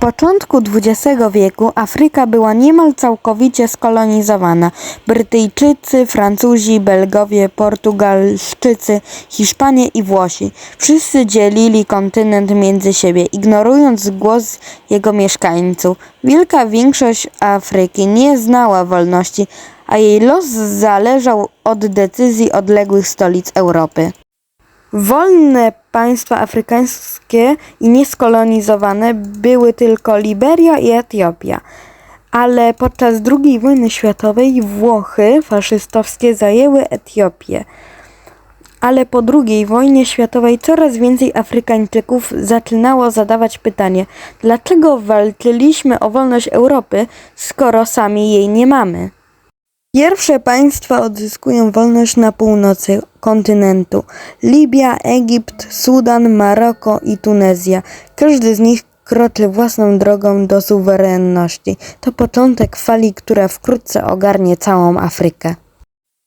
początku XX wieku Afryka była niemal całkowicie skolonizowana. Brytyjczycy, Francuzi, Belgowie, Portugalszczycy, Hiszpanie i Włosi wszyscy dzielili kontynent między siebie, ignorując głos jego mieszkańców. Wielka większość Afryki nie znała wolności, a jej los zależał od decyzji odległych stolic Europy. Wolne państwa afrykańskie i nieskolonizowane były tylko Liberia i Etiopia. Ale podczas II wojny światowej Włochy faszystowskie zajęły Etiopię. Ale po II wojnie światowej coraz więcej Afrykańczyków zaczynało zadawać pytanie, dlaczego walczyliśmy o wolność Europy, skoro sami jej nie mamy? Pierwsze państwa odzyskują wolność na północy kontynentu. Libia, Egipt, Sudan, Maroko i Tunezja. Każdy z nich kroczy własną drogą do suwerenności. To początek fali, która wkrótce ogarnie całą Afrykę.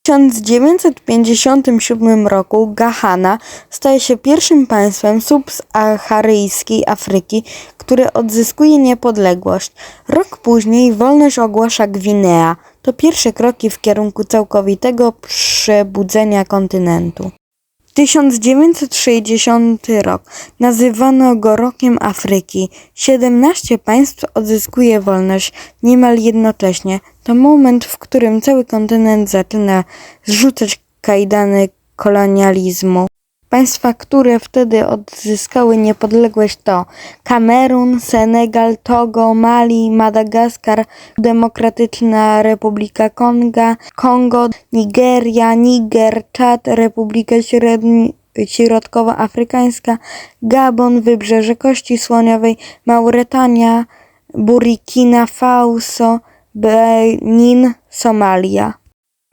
W 1957 roku Ghana staje się pierwszym państwem subsaharyjskiej Afryki, które odzyskuje niepodległość. Rok później wolność ogłasza Gwinea. To pierwsze kroki w kierunku całkowitego przebudzenia kontynentu. 1960 rok. Nazywano go rokiem Afryki. 17 państw odzyskuje wolność niemal jednocześnie. To moment, w którym cały kontynent zaczyna zrzucać kajdany kolonializmu. Państwa, które wtedy odzyskały niepodległość to Kamerun, Senegal, Togo, Mali, Madagaskar, Demokratyczna Republika Konga, Kongo, Nigeria, Niger, Czad, Republika Średni- Środkowoafrykańska, Gabon, Wybrzeże Kości Słoniowej, Mauretania, Burkina Faso, Benin, Somalia.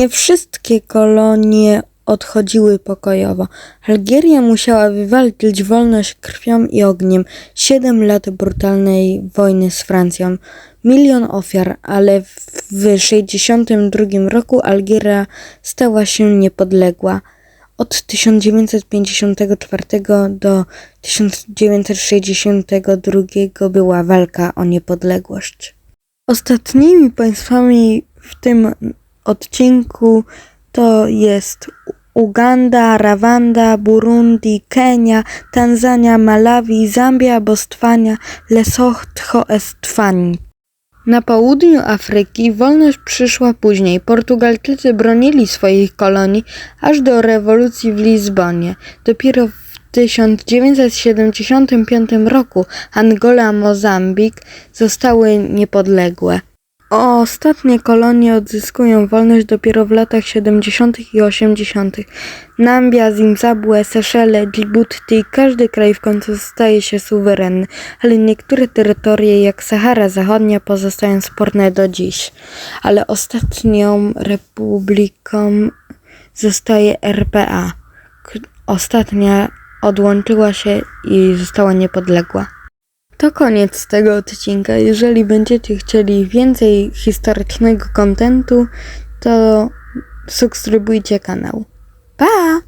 Nie wszystkie kolonie odchodziły pokojowo. Algieria musiała wywalczyć wolność krwią i ogniem. Siedem lat brutalnej wojny z Francją. Milion ofiar, ale w 1962 roku Algieria stała się niepodległa. Od 1954 do 1962 była walka o niepodległość. Ostatnimi państwami w tym odcinku to jest Uganda, Rwanda, Burundi, Kenia, Tanzania, Malawi, Zambia, Botswana, Lesotho, Estwanii. Na południu Afryki wolność przyszła później. Portugalczycy bronili swoich kolonii aż do rewolucji w Lizbonie. Dopiero w 1975 roku Angola, Mozambik zostały niepodległe. Ostatnie kolonie odzyskują wolność dopiero w latach 70. i 80. Nambia, Zimbabwe, Seszele, Djibouti, każdy kraj w końcu staje się suwerenny, ale niektóre terytorie jak Sahara Zachodnia pozostają sporne do dziś. Ale ostatnią republiką zostaje RPA. Ostatnia odłączyła się i została niepodległa. To koniec tego odcinka. Jeżeli będziecie chcieli więcej historycznego kontentu, to subskrybujcie kanał. Pa!